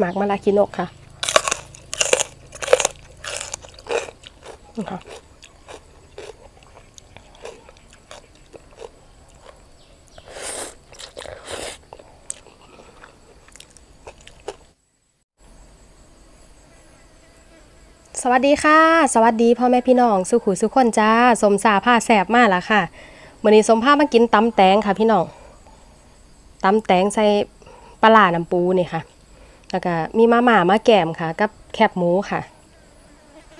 หมากมะลาคินะค่ะนี่ค่ะสวัสดีค่ะ สวัสดีพ่อแม่พี่น้อง สุขุสุขคนจ้า สมสาผ้าแสบมากละค่ะวันนี้สมผ้ามากินตำแตงค่ะพี่น้องตำแตงใส่ปลาร้าน้ำปูนี่ค่ะ แล้วก็มีมาม่ามาแกมค่ะ กับแคบหมูค่ะ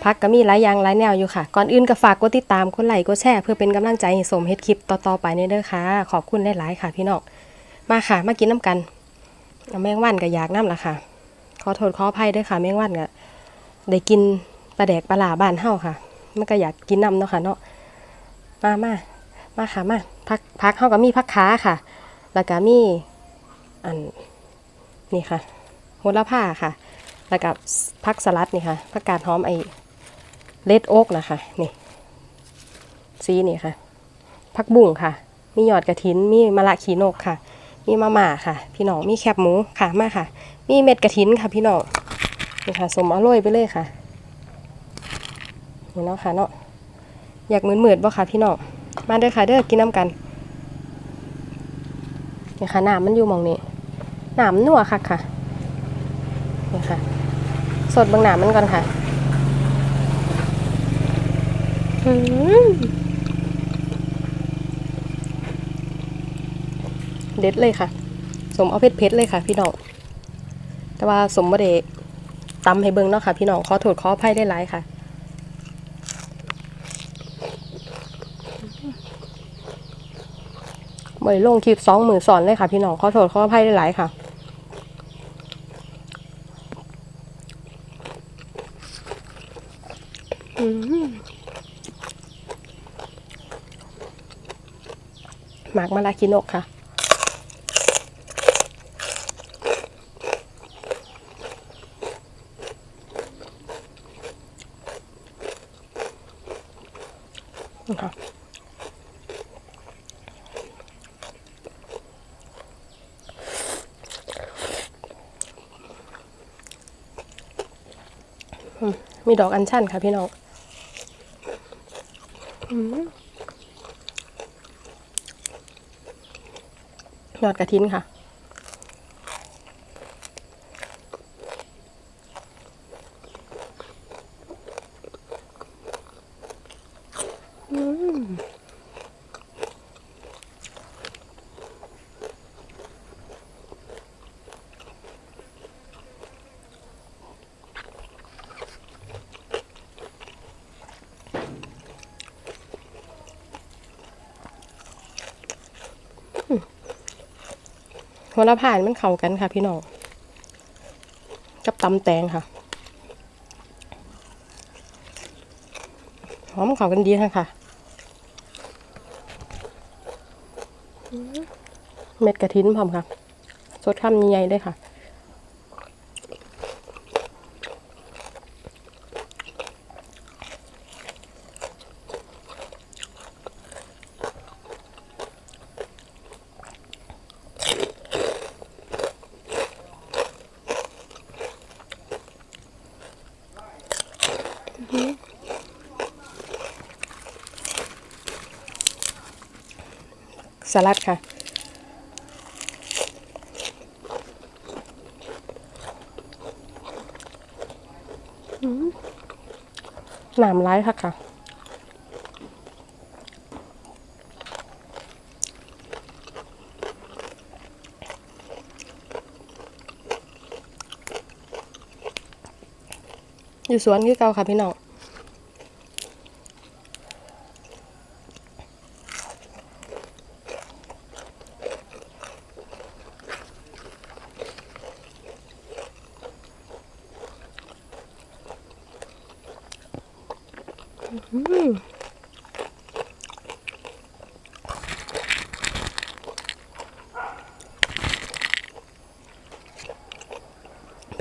พักก็มีหลายอย่างหลายแนวอยู่ค่ะ ก่อนอื่นก็ฝากกดติดตามกดไลค์กดแชร์เพื่อเป็นกำลังใจให้สมเฮ็ดคลิปต่อๆไปในเด้อค่ะ ขอบคุณหลายๆค่ะพี่น้องมาค่ะ มากินน้ำกันแมงวันก็อยากน้ำละค่ะ ขอโทษขออภัยด้วยค่ะ แมงวันก็ได้กินปลาแดกปลาหลาบ้านเฮาค่ะ มันก็อยากกินน้ำเนาะค่ะเนาะมามามาค่ะมาพักพักเฮาก็มีพักขาค่ะ แล้วก็มีอันนี่ค่ะ โหระพาค่ะ แล้วก็พักสลัดนี่ค่ะผักกาดหอมไอเลดโอ๊กนะคะนี่สีนี่ค่ะผักบุ้งค่ะ มีหยอดกระถินมีมะละขีนกค่ะ มีมะม่าค่ะ พี่น้องมีแคบหมูค่ะมาค่ะ มีเม็ดกระถินค่ะ พี่น้องนี่ค่ะสมอร่อยไปเลยค่ะนี่เนาะค่ะเนาะอยากเหมือนเหมืดบ่ค่ะพี่น้องมาเด้อค่ะเด้อกินน้ำกันนี่ค่ะน้ำมันอยู่มองนี้น้ำมันนัวค่ะค่ะ นี่ค่ะ สดบางหน้ำมันก่อนค่ะเด็ดเลยค่ะ สมเอาเผ็ดเผ็ดๆเลยค่ะ พี่น้อง แต่ว่าสมบ่ได้ตำให้เบิ่งเนาะค่ะ พี่น้องขอโทษขออภัยได้หลายค่ะบริลงคลิปสองมือสอนเลยค่ะ พี่น้องขอโทษขออภัยได้หลายค่ะ อืมห มากมาลาคินะค่ะนะค่ะมีดอกอัญชันค่ะพี่น้อง อืม ยอดกระถินค่ะ อืม หัวละผ่านมันเข้ากันค่ะ พี่น้อง กับตำแตงค่ะ หอมเข้ากันดีค่ะคะเม็ดกระถินพร้อมค่ะ สดคำใหญ่เลยค่ะ สลัดค่ะ หนามร้ายค่ะค่ะอยู่สวนคือเก่าค่ะพี่น้อง เป็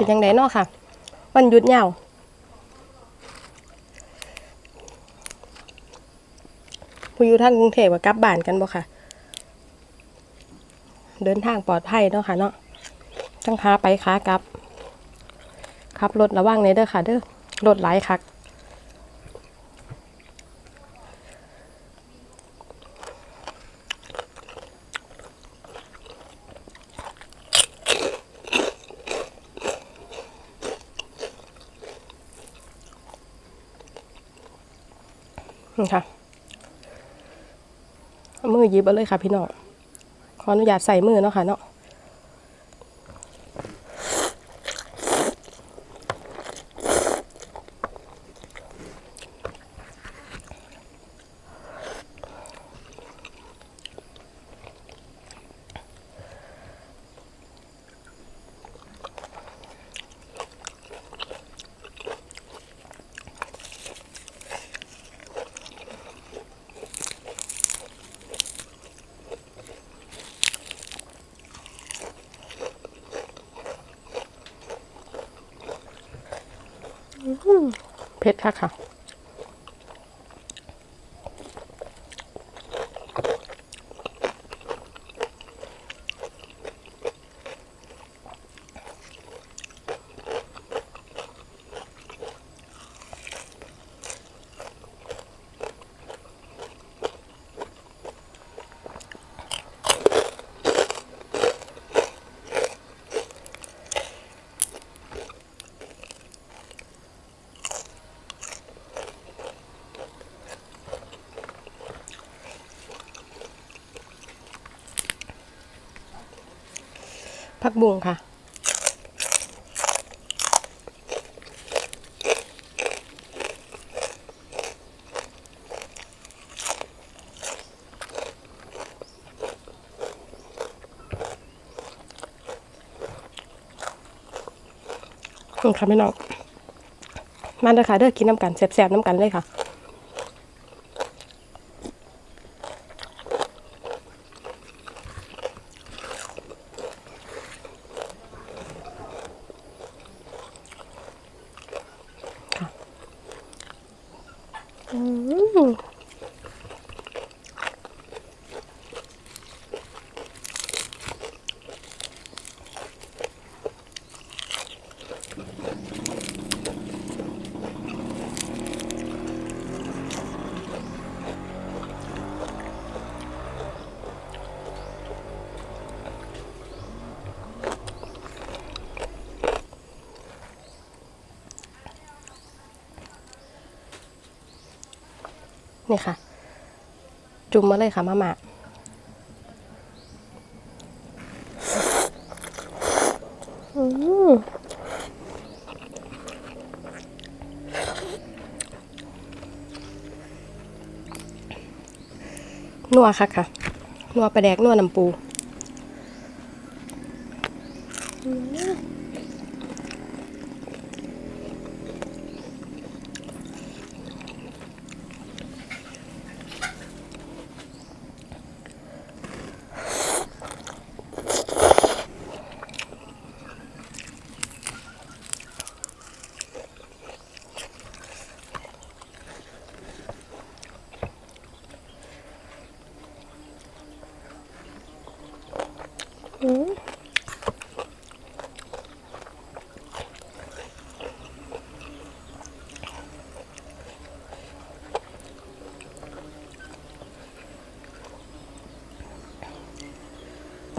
นยังไงเนาะค่ะ วันหยุดยาวผู้อยู่ทางกรุงเทพกับกลับบ้านกันบ่ค่ะ เดินทางปลอดภัยเนาะค่ะเนาะทั้งขาไปขากลับขับรถระวังในเด้อค่ะเด้อรถหลายคัก นี่ค่ะมือหยิบเอาเลยค่ะพี่น้องขออนุญาตใส่มือเนาะค่ะเนาะ เผ็ดค่ะค่ะ ผักบุ้งค่ะอืมค่ะพี่น้องมาเด้อค่ะเด้อกินน้ำกันแซ่บๆน้ำกันเลยค่ะ อืม นี่ค่ะ จุ่มมาเลยค่ะมาม่าอืมนัวค่ะค่ะ นัวปลาแดกนัวน้ำปู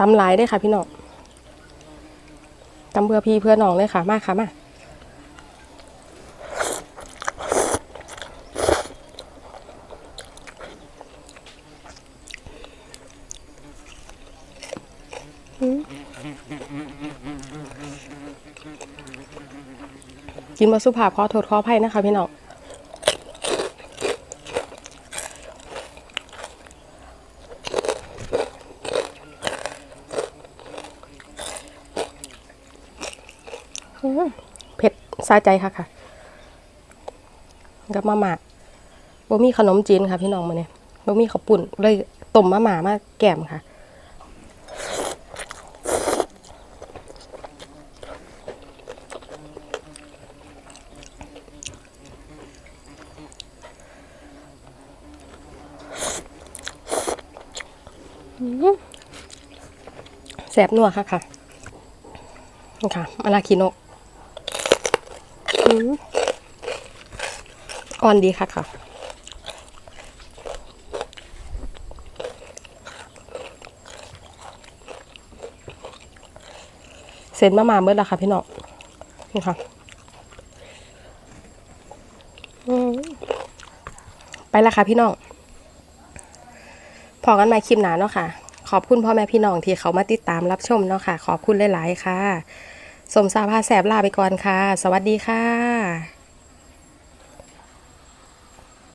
ตำลายได้ค่ะพี่น้องตำเพื่อพี่เพื่อน้องเลยค่ะ มากค่ะมากินมาสุภาพขอโทษขออภัยนะคะพี่น้อง อืมเผ็ด สาใจค่ะค่ะ กับมาม่าบ่มีขนมจีนค่ะ พี่น้องมาเนี่ยบ่มีข้าวปุ่นเลยต้มมาม่ามาแกมค่ะอืมแสบนัวค่ะค่ะนี่ค่ะมาลาคิโนะ อ่อนดีค่ะค่ะเสร็จมามาเมื่อล้วค่ะพี่น้องนี่ค่ะไปล้วค่ะพี่น้องพอกันใหมาคลิปหนาเนาะค่ะ ขอบคุณพ่อแม่พี่น้องที่เขามาติดตามรับชมเนาะค่ะ ขอบคุณหลาย ๆ ค่ะ สมสาพาแสบลาไปก่อนค่ะ สวัสดีค่ะ